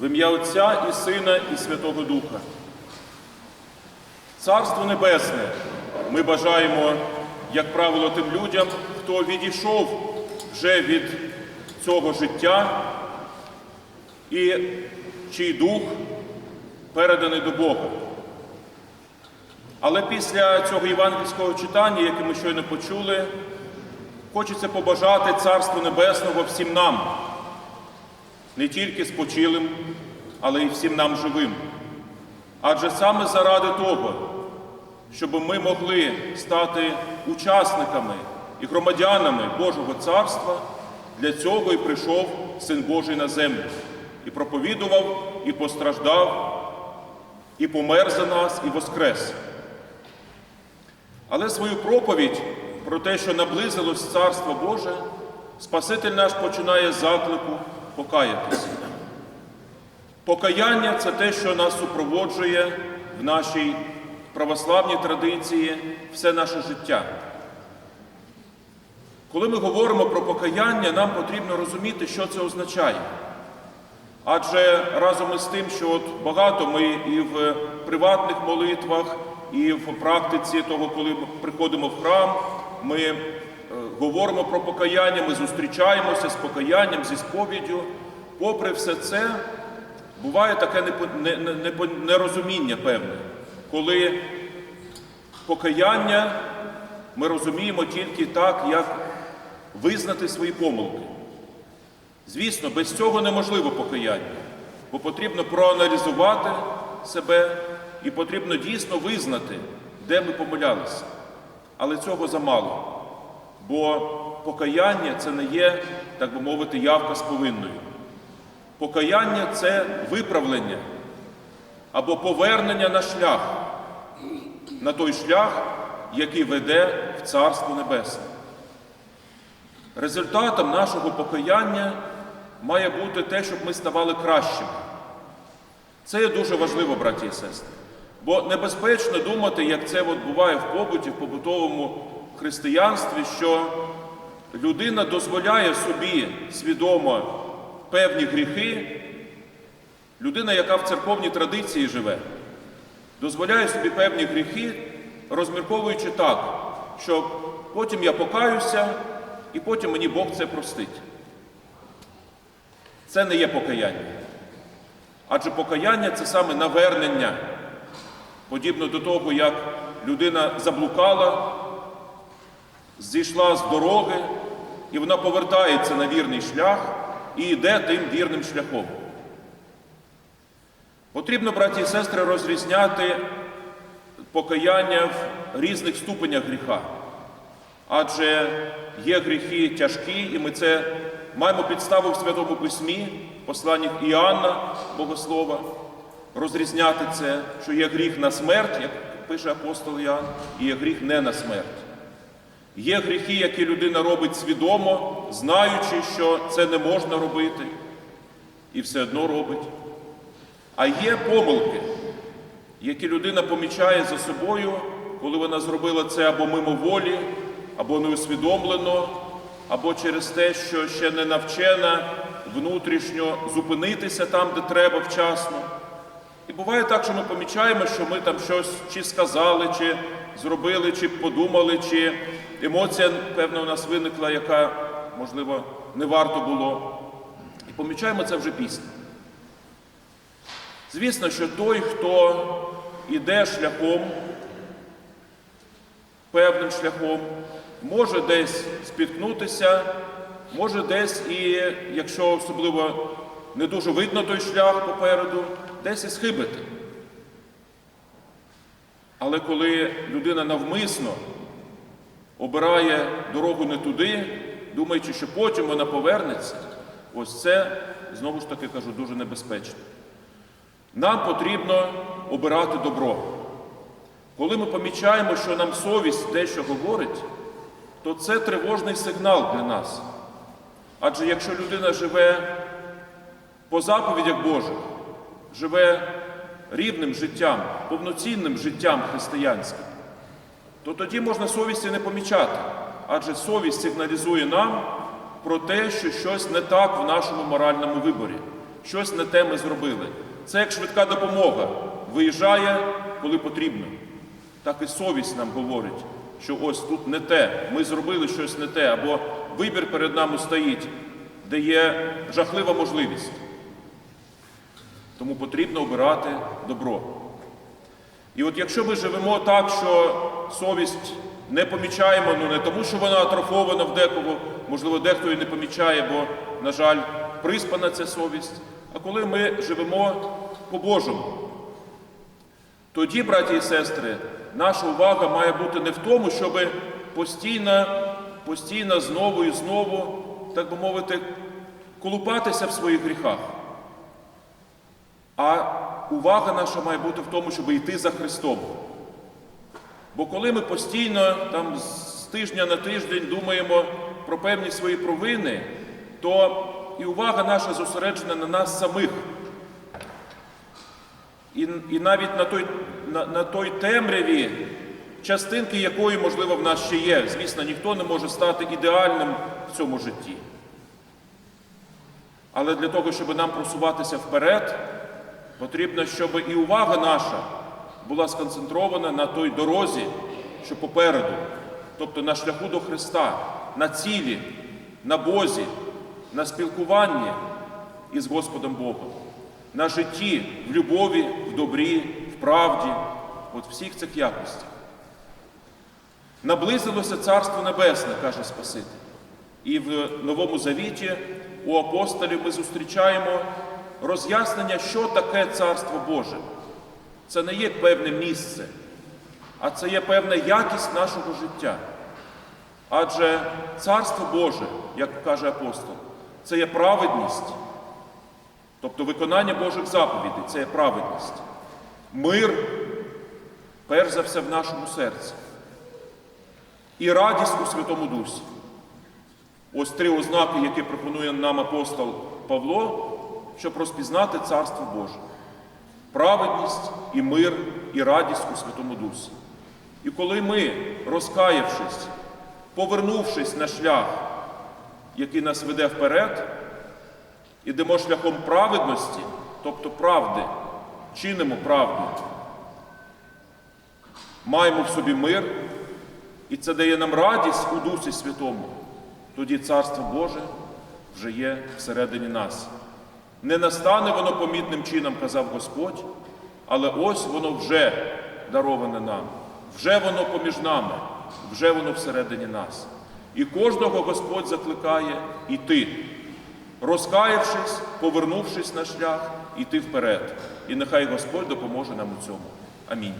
В ім'я Отця і Сина, і Святого Духа. Царство Небесне ми бажаємо, як правило, тим людям, хто відійшов вже від цього життя і чий дух переданий до Бога. Але після цього євангельського читання, яке ми щойно почули, хочеться побажати Царство Небесного всім нам, не тільки спочилим, але й всім нам живим. Адже саме заради того, щоб ми могли стати учасниками і громадянами Божого Царства, для цього і прийшов Син Божий на землю, і проповідував, і постраждав, і помер за нас, і воскрес. Але свою проповідь про те, що наблизилось Царство Боже, Спаситель наш починає з заклику покаятися. Покаяння це те, що нас супроводжує в нашій православній традиції все наше життя. Коли ми говоримо про покаяння, нам потрібно розуміти, що це означає. Адже разом із тим, що от багато ми і в приватних молитвах, і в практиці того, коли ми приходимо в храм, ми говоримо про покаяння, ми зустрічаємося з покаянням, зі сповіддю. Попри все це, буває таке нерозуміння певне, коли покаяння ми розуміємо тільки так, як визнати свої помилки. Звісно, без цього неможливо покаяння, бо потрібно проаналізувати себе і потрібно дійсно визнати, де ми помилялися. Але цього замало. Бо покаяння це не є, так би мовити, явка з повинною. Покаяння це виправлення або повернення на шлях, на той шлях, який веде в Царство Небесне. Результатом нашого покаяння має бути те, щоб ми ставали кращими. Це є дуже важливо, браті і сестри. Бо небезпечно думати, як це от буває в побуті, в побутовому християнстві, що людина дозволяє собі свідомо певні гріхи, людина, яка в церковній традиції живе, дозволяє собі певні гріхи, розмірковуючи так, що потім я покаюся, і потім мені Бог це простить. Це не є покаяння. Адже покаяння це саме навернення, подібно до того, як людина заблукала, зійшла з дороги, і вона повертається на вірний шлях і йде тим вірним шляхом. Потрібно, браті і сестри, розрізняти покаяння в різних ступенях гріха. Адже є гріхи тяжкі, і ми це маємо підставу в Святому Письмі, посланнях Іоанна, Богослова, розрізняти це, що є гріх на смерть, як пише апостол Іоанн, і є гріх не на смерть. Є гріхи, які людина робить свідомо, знаючи, що це не можна робити, і все одно робить. А є помилки, які людина помічає за собою, коли вона зробила це або мимоволі, або неусвідомлено, або через те, що ще не навчена внутрішньо зупинитися там, де треба вчасно. І буває так, що ми помічаємо, що ми там щось чи сказали, чи зробили, чи подумали, чи емоція, певна, у нас виникла, яка, можливо, не варто було. І помічаємо це вже після. Звісно, що той, хто іде шляхом, певним шляхом, може десь спіткнутися, може десь і, якщо особливо не дуже видно той шлях попереду, десь і схибити. Але коли людина навмисно обирає дорогу не туди, думаючи, що потім вона повернеться, ось це, знову ж таки кажу, дуже небезпечно. Нам потрібно обирати добро. Коли ми помічаємо, що нам совість дещо говорить, то це тривожний сигнал для нас. Адже якщо людина живе по заповідях Божих, живе рівним життям, повноцінним життям християнським, то тоді можна совісті не помічати. Адже совість сигналізує нам про те, що щось не так в нашому моральному виборі. щось не те ми зробили. Це як швидка допомога. Виїжджає, коли потрібно. Так і совість нам говорить, що ось тут не те, ми зробили щось не те, або вибір перед нами стоїть, де є жахлива можливість. Тому потрібно обирати добро. І от якщо ми живемо так, що совість не помічаємо, ну не тому, що вона атрофована в декого, можливо, дехто її не помічає, бо, на жаль, приспана ця совість. А коли ми живемо по-божому, тоді, браті і сестри, наша увага має бути не в тому, щоб постійно, постійно знову і знову, так би мовити, колупатися в своїх гріхах. А увага наша має бути в тому, щоб йти за Христом. Бо коли ми постійно там з тижня на тиждень думаємо про певні свої провини, то і увага наша зосереджена на нас самих. І, і навіть на той, на, на той темряві, частинки якої, можливо, в нас ще є. Звісно, ніхто не може стати ідеальним в цьому житті. Але для того, щоб нам просуватися вперед, потрібно, щоб і увага наша була сконцентрована на той дорозі, що попереду, тобто на шляху до Христа, на цілі, на Бозі, на спілкуванні із Господом Богом, на житті, в любові, в добрі, в правді, от всіх цих якостях. Наблизилося Царство Небесне, каже Спаситель. І в Новому Завіті у апостолів ми зустрічаємо роз'яснення, що таке Царство Боже. Це не є певне місце, а це є певна якість нашого життя. Адже Царство Боже, як каже апостол, це є праведність, тобто виконання Божих заповідей, це є праведність. Мир, перш за все, в нашому серці. І радість у Святому Дусі. Ось три ознаки, які пропонує нам апостол Павло, щоб розпізнати Царство Боже. Праведність і мир, і радість у Святому Дусі. І коли ми, розкаявшись, повернувшись на шлях, який нас веде вперед, ідемо шляхом праведності, тобто правди, чинимо правду, маємо в собі мир, і це дає нам радість у Дусі Святому, тоді Царство Боже вже є всередині нас. Не настане воно помітним чином, казав Господь, але ось воно вже дароване нам, вже воно поміж нами, вже воно всередині нас. І кожного Господь закликає іти, розкаявшись, повернувшись на шлях, іти вперед. І нехай Господь допоможе нам у цьому. Амінь.